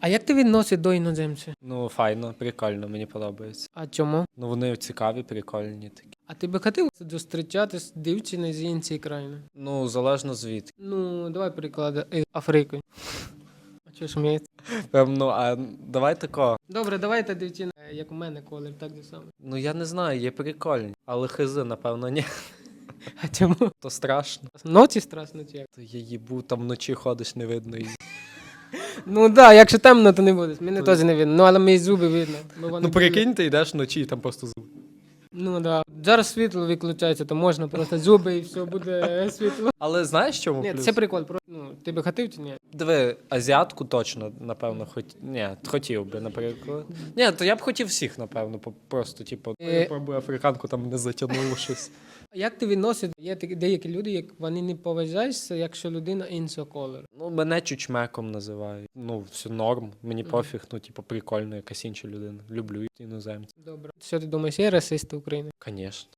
А як ти відносиш до іноземців? Ну, файно, прикольно, мені подобається. А чому? Ну, вони цікаві, прикольні такі. А ти би хотів зустрічатися з дівчиною з іншої країни? Ну, залежно звідки. Ну, давай приклади Із Африки. А чого сміється? Певно, а давай тако. Добре, давайте дівчина, як у мене колір, так же саме. Ну я не знаю, є прикольні. Але хизи, напевно, ні. А чому? То страшно. Ночі страшно чи як? То я їбу, там вночі ходиш, не видно її. Ну так, да, якщо темно, то не буде. Мене теж не видно. Ну, але мої зуби видно. бо вони Ну прикинь, ти йдеш вночі і там просто звук. Ну да. Зараз світло виключається, то можна просто зуби і все буде світло. Але знаєш, чому Ні, плюс? це прикол. про- Ну, ти би хотів чи ні? Диви, азіатку точно, напевно, хоч... Ні, хотів би, наприклад. Ні, то я б хотів всіх, напевно, по- просто, типу, Е. я пробую африканку, там не затягнуло щось. Як ти відносиш? Є такі деякі люди, як вони не поважаються, якщо людина іншого кольору. Ну, мене чучмеком називають. Ну, все норм, мені пофіг, ну, типу, прикольно, якась інша людина. Люблю іноземців. Добре. Що ти думаєш, є расисти України? Звісно.